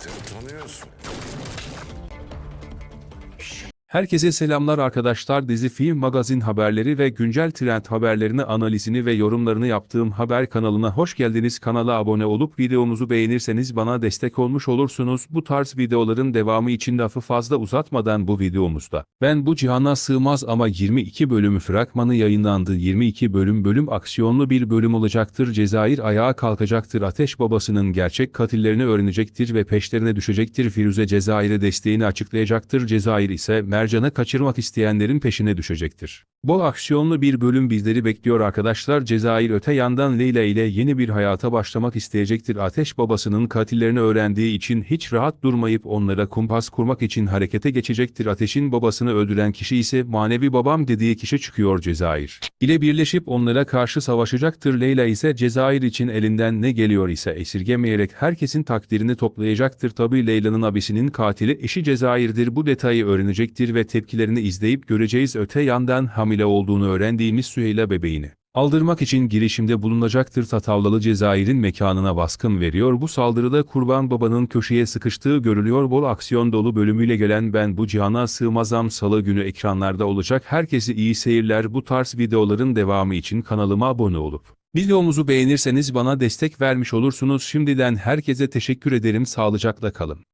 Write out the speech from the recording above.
Zaten tanıyorsun. Herkese selamlar arkadaşlar dizi film magazin haberleri ve güncel trend haberlerini analizini ve yorumlarını yaptığım haber kanalına hoş geldiniz. Kanala abone olup videomuzu beğenirseniz bana destek olmuş olursunuz. Bu tarz videoların devamı için lafı fazla uzatmadan bu videomuzda. Ben bu cihana sığmaz ama 22 bölümü fragmanı yayınlandı. 22 bölüm bölüm aksiyonlu bir bölüm olacaktır. Cezayir ayağa kalkacaktır. Ateş babasının gerçek katillerini öğrenecektir ve peşlerine düşecektir. Firuze Cezayir'e desteğini açıklayacaktır. Cezayir ise Mercan'ı kaçırmak isteyenlerin peşine düşecektir. Bol aksiyonlu bir bölüm bizleri bekliyor arkadaşlar. Cezayir öte yandan Leyla ile yeni bir hayata başlamak isteyecektir. Ateş babasının katillerini öğrendiği için hiç rahat durmayıp onlara kumpas kurmak için harekete geçecektir. Ateşin babasını öldüren kişi ise manevi babam dediği kişi çıkıyor Cezayir. ile birleşip onlara karşı savaşacaktır. Leyla ise Cezayir için elinden ne geliyor ise esirgemeyerek herkesin takdirini toplayacaktır. Tabi Leyla'nın abisinin katili eşi Cezayir'dir. Bu detayı öğrenecektir ve tepkilerini izleyip göreceğiz. Öte yandan hamile olduğunu öğrendiğimiz Süheyla bebeğini aldırmak için girişimde bulunacaktır. Tatavlalı Cezayir'in mekanına baskın veriyor. Bu saldırıda kurban babanın köşeye sıkıştığı görülüyor. Bol aksiyon dolu bölümüyle gelen Ben Bu Cihana Sığmazam salı günü ekranlarda olacak. Herkese iyi seyirler. Bu tarz videoların devamı için kanalıma abone olup videomuzu beğenirseniz bana destek vermiş olursunuz. Şimdiden herkese teşekkür ederim. Sağlıcakla kalın.